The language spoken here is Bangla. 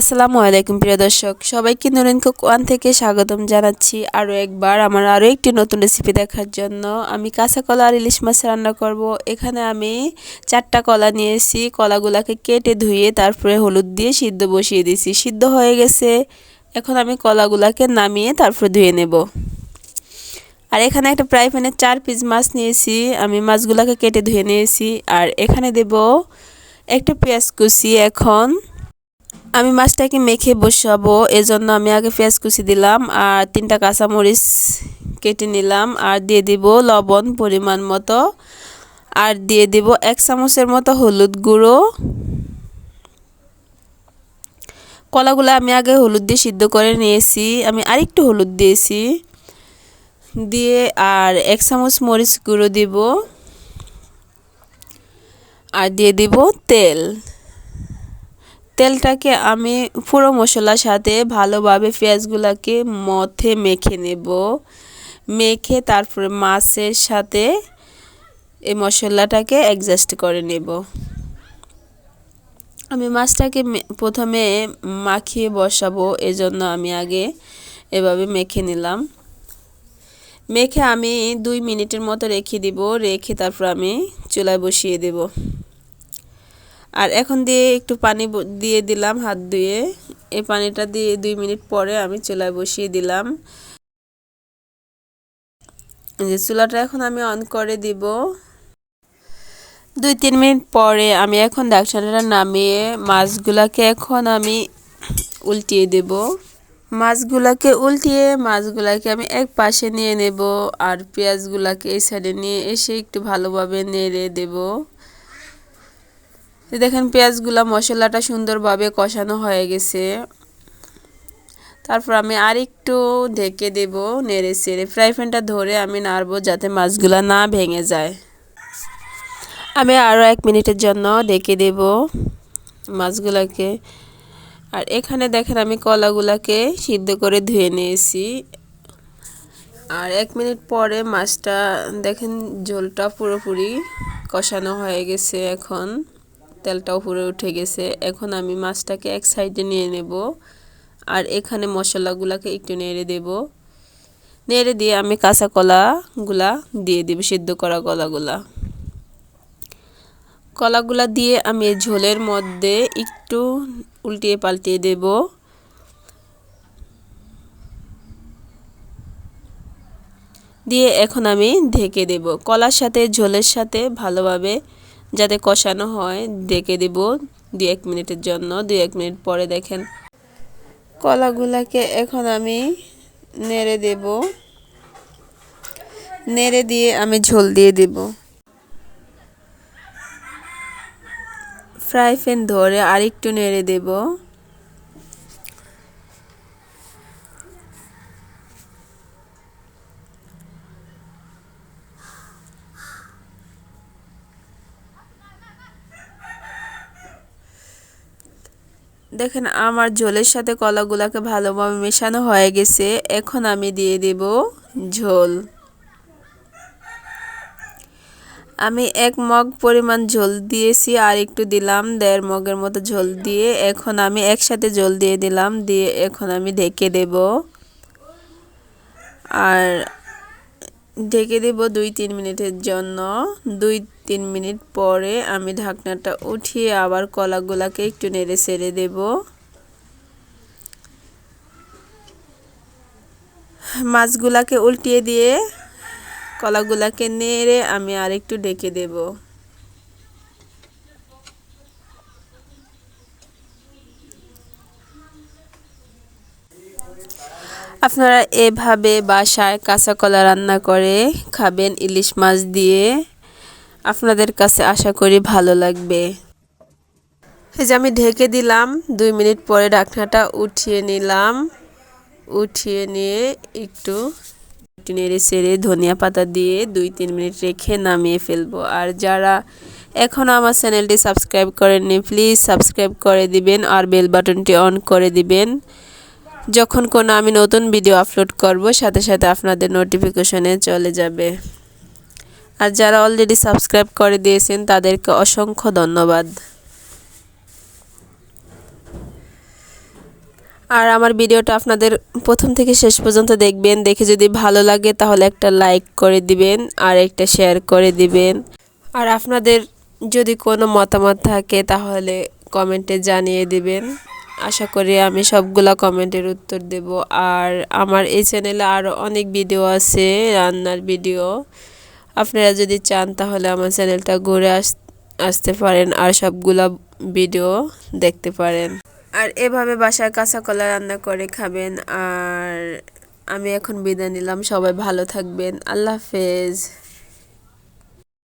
আসসালামু আলাইকুম, প্রিয় দর্শক। সবাইকে নুরেন কুক ওয়ান থেকে স্বাগতম জানাচ্ছি আরও একবার আমার আরও একটি নতুন রেসিপি দেখার জন্য। আমি কাঁচা কলা আর ইলিশ মাছ রান্না করব। এখানে আমি চারটা কলা নিয়েছি। কলাগুলাকে কেটে ধুয়ে তারপরে হলুদ দিয়ে সিদ্ধ বসিয়ে দিয়েছি। সিদ্ধ হয়ে গেছে। এখন আমি কলাগুলাকে নামিয়ে তারপরে ধুয়ে নেব। আর এখানে একটা প্রায় প্যানে চার পিস মাছ নিয়েছি। আমি মাছগুলাকে কেটে ধুয়ে নিয়েছি। আর এখানে দেব একটা পেঁয়াজ কুচি। এখন আমি মাছটাকে মেখে বসাবো, এজন্য আমি আগে পেঁয়াজ কুচি দিলাম আর তিনটা কাঁচামরিচ কেটে নিলাম আর দিয়ে দিব লবণ পরিমাণ মতো। আর দিয়ে দিব এক চামচের মতো হলুদ গুঁড়ো। কলাগুলো আমি আগে হলুদ দিয়ে সিদ্ধ করে নিয়েছি, আমি আরেকটু হলুদ দিয়েছি। দিয়ে আর এক চামচ মরিচ গুঁড়ো দিব। আর দিয়ে দিব তেল। তেলটাকে আমি পুরো মশলার সাথে ভালোভাবে পেঁয়াজগুলোকে মথে মেখে নেব। মেখে তারপরে মাছের সাথে এই মশলাটাকে অ্যাডজাস্ট করে নেব। আমি মাছটাকে প্রথমে মাখিয়ে বসাবো, এজন্য আমি আগে এভাবে মেখে নিলাম। মেখে আমি দুই মিনিটের মতো রেখে দিব, রেখে তারপর আমি চুলায় বসিয়ে দেব। আর এখন দিয়ে একটু পানি দিয়ে দিলাম হাত ধুয়ে। এই পানিটা দিয়ে দুই মিনিট পরে আমি চুলায় বসিয়ে দিলাম। যে চুলাটা এখন আমি অন করে দিব। দুই তিন মিনিট পরে আমি এখন ডাকসানটা নামিয়ে মাছগুলাকে এখন আমি উল্টিয়ে দেব। মাছগুলাকে উল্টিয়ে মাছগুলাকে আমি এক পাশে নিয়ে নেব আর পেঁয়াজগুলাকে এই সাইডে নিয়ে এসে একটু ভালোভাবে নেড়ে দেবো। দেখেন পেঁয়াজগুলা মশলাটা সুন্দরভাবে কষানো হয়ে গেছে। তারপর আমি আর একটু ঢেকে দেব নেড়ে চেড়ে। ফ্রাই প্যানটা ধরে আমি নাড়বো যাতে মাছগুলা না ভেঙে যায়। আমি আরও এক মিনিটের জন্য ঢেকে দেব মাছগুলাকে। আর এখানে দেখেন আমি কলাগুলাকে সিদ্ধ করে ধুয়ে নিয়েছি। আর এক মিনিট পরে মাছটা দেখেন ঝোলটা পুরোপুরি কষানো হয়ে গেছে এখন। তেলটা উপরে উঠে গেছে। এখন আমি মাছটাকে এক সাইডে নিয়ে নেব আর এখানে মশলাগুলাকে একটু নেড়ে দেব। নেড়ে দিয়ে আমি কাঁচা কলাগুলা দিয়ে দেব, সিদ্ধ করা কলাগুলা। কলাগুলা দিয়ে আমি ঝোলের মধ্যে একটু উল্টিয়ে পাল্টিয়ে দেব। দিয়ে এখন আমি ঢেকে দেব। কলার সাথে, ঝোলের সাথে ভালোভাবে যাতে কষানো হয়, ডেকে দেব দু এক মিনিটের জন্য দু এক মিনিট পরে দেখেন। কলাগুলাকে এখন আমি নেড়ে দেব। নেড়ে দিয়ে আমি ঝোল দিয়ে দেব। ফ্রাই প্যান ধরে আরেকটু নেড়ে দেবো। দেখেন, আমার ঝোলের সাথে কলাগুলাকে ভালোভাবে মেশানো হয়ে গেছে। এখন আমি দিয়ে দেব ঝোল। আমি এক মগ পরিমাণ ঝোল দিয়েছি আর একটু দিলাম দেড় মগের মতো ঝোল দিয়ে। এখন আমি একসাথে ঝোল দিয়ে দিলাম, দিয়ে এখন আমি ঢেকে দেব। আর ঢেকে দেব দুই তিন মিনিটের জন্য। দুই তিন মিনিট পরে আমি ঢাকনাটা উঠিয়ে আবার কলাগুলাকে একটু নেড়ে ছেড়ে দেব। মাছগুলাকে উল্টিয়ে দিয়ে কলাগুলাকে নেড়ে আমি আর একটু ঢেকে দেবো। আপনারা এভাবে বাসায় কাঁচা কলা রান্না করে খাবেন, ইলিশ মাছ দিয়ে, আপনাদের কাছে আশা করি ভালো লাগবে। এই যে আমি ঢেকে দিলাম, দুই মিনিট পরে ঢাকনাটা উঠিয়ে নিলাম। উঠিয়ে নিয়ে একটু নেড়ে চেড়ে ধনিয়া পাতা দিয়ে দুই তিন মিনিট রেখে নামিয়ে ফেলব। আর যারা এখনও আমার চ্যানেলটি সাবস্ক্রাইব করেননি, প্লিজ সাবস্ক্রাইব করে দিবেন আর বেল বাটনটি অন করে দিবেন। যখন কোনো আমি নতুন ভিডিও আপলোড করব, সাথে সাথে আপনাদের নোটিফিকেশনে চলে যাবে। আর যারা অলরেডি সাবস্ক্রাইব করে দিয়েছেন, তাদেরকে অসংখ্য ধন্যবাদ। আর আমার ভিডিওটা আপনাদের প্রথম থেকে শেষ পর্যন্ত দেখবেন। দেখে যদি ভালো লাগে, তাহলে একটা লাইক করে দিবেন আর একটা শেয়ার করে দিবেন। আর আপনাদের যদি কোনো মতামত থাকে, তাহলে কমেন্টে জানিয়ে দিবেন। আশা করি আমি সবগুলা কমেন্টের উত্তর দেব। আর আমার এই চ্যানেলে আরও অনেক ভিডিও আছে, রান্নার ভিডিও। আপনারা যদি চান তাহলে আমার চ্যানেলটা ঘুরে আস, আসতে পারেন আর সবগুলা ভিডিও দেখতে পারেন। আর এভাবে বাসায় কাঁচা কলা রান্না করে খাবেন। আর আমি এখন বিদায় নিলাম। সবাই ভালো থাকবেন। আল্লাহ হাফেজ।